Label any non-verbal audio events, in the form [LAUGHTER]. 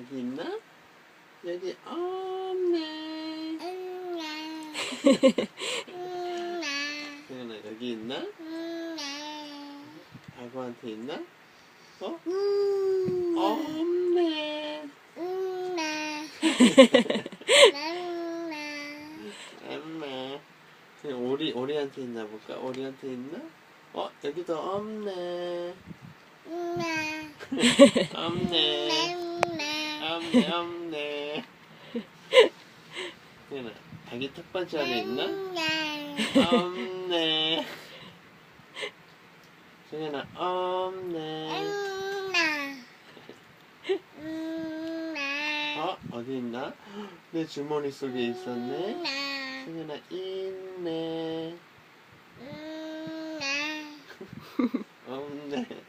여기 있나? 여기 없네. 세연아 여기 있나? 아구한테 있나? 어? 없네. 엄마. 그냥 오리 오리한테 있나 볼까? 오리한테 있나? 어 여기도 없네. 없네. [LAUGHS] 없네. 세연아 아기 턱받이 안에 있나? 없네. 세연아 없네. 어 어디 있나? 내 주머니 속에 있었네. 세연아 있네. [LAUGHS] 없네.